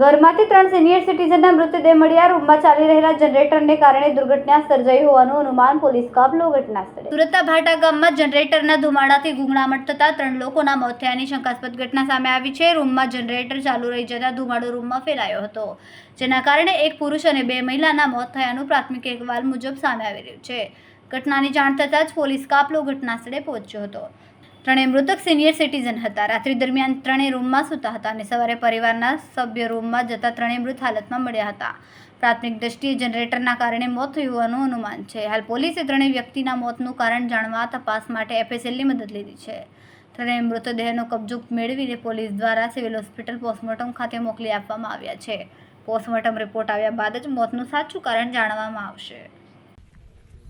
ઘરમાંથી ત્રણ સિનિયર સિટીઝનના મૃતદેહ મળ્યા. રૂમમાં ચાલી રહેલા જનરેટરને કારણે દુર્ઘટના સર્જાઈ હોવાનું અનુમાન પોલીસ કાબલો ઘટના સ્થળે. સુરતના ભાટા ગામમાં જનરેટરના ધુમાડાથી ગુંગળામણ થતા ત્રણ લોકોના મોત થયાની શંકાસ્પદ ઘટના સામે આવી છે. રૂમમાં જનરેટર ચાલુ રહી જતા ધુમાડો રૂમમાં ફેલાયો હતો, જેના કારણે એક પુરુષ અને બે મહિલાના મોત થયાનું પ્રાથમિક અહેવાલ મુજબ સામે આવી રહ્યું છે. ઘટનાની જાણ થતાં જ પોલીસ કાફલો ઘટના સ્થળે પહોંચ્યો હતો. ત્રણેય મૃતક સિનિયર સિટીઝન હતા. રાત્રિ દરમિયાન ત્રણેય રૂમમાં સૂતા હતા અને સવારે પરિવારના સભ્ય રૂમમાં જતા ત્રણેય મૃત હાલતમાં મળ્યા હતા. પ્રાથમિક દ્રષ્ટિએ જનરેટરના કારણે મોત થયું હોવાનું અનુમાન છે. હાલ પોલીસે ત્રણેય વ્યક્તિના મોતનું કારણ જાણવા તપાસ માટે એફએસએલની મદદ લીધી છે. ત્રણેય મૃતદેહનો કબજો મેળવીને પોલીસ દ્વારા સિવિલ હોસ્પિટલ પોસ્ટમોર્ટમ ખાતે મોકલી આપવામાં આવ્યા છે. પોસ્ટમોર્ટમ રિપોર્ટ આવ્યા બાદ જ મોતનું સાચું કારણ જાણવામાં આવશે.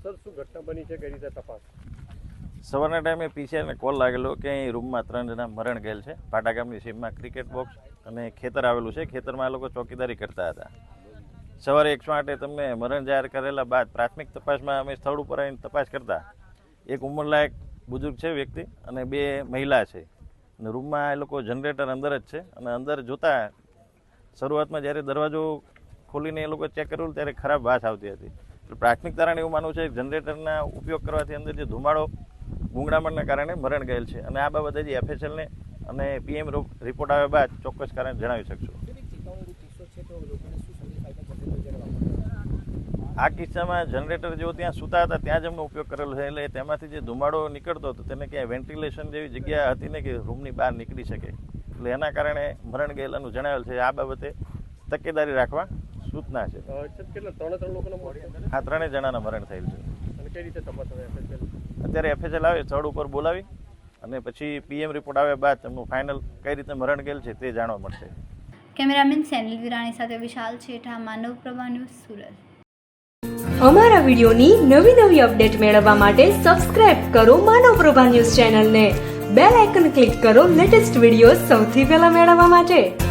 સર, શું ઘટના બની છે? કઈ રીતે તપાસ? સવારના ટાઈમે પીસીઆરને કોલ લાગેલો કે અહીં રૂમમાં ત્રણ જણા મરણ ગયેલ છે. પાટા ગામની સીમમાં ક્રિકેટ બોક્સ અને ખેતર આવેલું છે. ખેતરમાં આ લોકો ચોકીદારી કરતા હતા. સવારે એકસો આઠે તમને મરણ જાહેર કરેલા બાદ પ્રાથમિક તપાસમાં અમે સ્થળ ઉપર આવીને તપાસ કરતા. એક ઉંમરલાયક બુઝુર્ગ છે વ્યક્તિ અને બે મહિલા છે. અને રૂમમાં એ લોકો જનરેટર અંદર જ છે અને અંદર જોતા શરૂઆતમાં જ્યારે દરવાજો ખોલીને એ લોકો ચેક કરેલું ત્યારે ખરાબ વાસ આવતી હતી. પ્રાથમિક તારણ એવું માનવું છે જનરેટરના ઉપયોગ કરવાથી અંદર જે ધુમાડો, ગુંગળામણના કારણે મરણ ગયેલ છે. અને આ બાબતે જે એફએસએલને અને પીએમ રિપોર્ટ આવ્યા બાદ ચોક્કસ કારણ જણાવી શકશું. આ કિસ્સામાં જનરેટર જેવો ત્યાં સૂતા હતા, ત્યાં જ એમનો ઉપયોગ કરેલો છે. એટલે તેમાંથી જે ધુમાડો નીકળતો હતો, તેને ક્યાંય વેન્ટિલેશન જેવી જગ્યા હતી ને કે રૂમની બહાર નીકળી શકે. એટલે એના કારણે મરણ ગયેલાનું જણાવેલ છે. આ બાબતે તકેદારી રાખવા સૂચના છે. થયા? ત્રણેય જણાના મરણ થયેલ છે? અત્યારે એફએસએલ આવે સ્થળ ઉપર બોલાવી અને પછી પીએમ રિપોર્ટ આવ્યા બાદ તેમનું ફાઇનલ કઈ રીતે મરણ ગયેલ છે તે જાણવા મળશે. કેમેરામેન સેનિલ વિરાણી સાથે વિશાલ છેઠા માનવ પ્રભા ન્યૂઝ સુરત. અમારા વિડીયોની નવી નવી અપડેટ મેળવવા માટે સબસ્ક્રાઇબ કરો માનવ પ્રભા ન્યૂઝ ચેનલને. બેલ આઇકન ક્લિક કરો લેટેસ્ટ વીડિયો સૌથી પહેલા મેળવવા માટે.